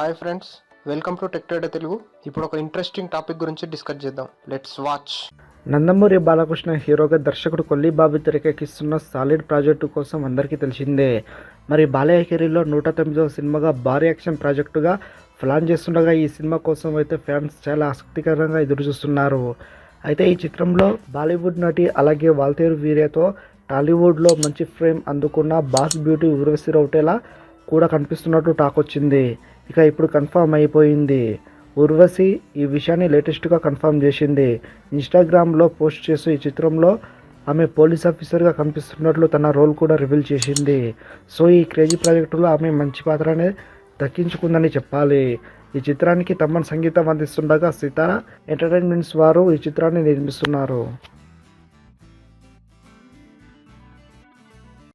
Hi friends welcome to tech Telugu ఇప్పుడు ఒక interesting topic గురించి డిస్కస్ చేద్దాం. లెట్స్ వాచ్ నందమూరి బాలకృష్ణ హీరోగా దర్శకుడు కొల్లి బాబు తెరకెక్కిస్తున్న సాలిడ్ ప్రాజెక్టు కోసం అందరికీ తెలిసిందే. మరి బాలయ్య కెరీర్లో నూట తొమ్మిదవ సినిమాగా భారీ యాక్షన్ ప్రాజెక్టుగా ప్లాన్ చేస్తుండగా ఈ సినిమా కోసం అయితే ఫ్యాన్స్ చాలా ఆసక్తికరంగా ఎదురుచూస్తున్నారు. అయితే ఈ చిత్రంలో బాలీవుడ్ నటి అలాగే వాల్తేరు వీర్యతో టాలీవుడ్లో మంచి ఫ్రేమ్ అందుకున్న బాస్ బ్యూటీ ఉర్వశి రౌటేలా కూడా కనిపిస్తున్నట్టు టాక్ వచ్చింది. ఇక ఇప్పుడు కన్ఫామ్ అయిపోయింది. ఉర్వశి ఈ విషయాన్ని లేటెస్ట్గా కన్ఫర్మ్ చేసింది. ఇన్స్టాగ్రామ్లో పోస్ట్ చేస్తూ ఈ చిత్రంలో ఆమె పోలీస్ ఆఫీసర్గా కనిపిస్తున్నట్లు తన రోల్ కూడా రివీల్ చేసింది. సో ఈ క్రేజీ ప్రాజెక్టులో ఆమె మంచి పాత్రనే దక్కించుకుందని చెప్పాలి. ఈ చిత్రానికి తమన్ సంగీతం అందిస్తుండగా సితారా ఎంటర్టైన్మెంట్స్ వారు ఈ చిత్రాన్ని నిర్మిస్తున్నారు.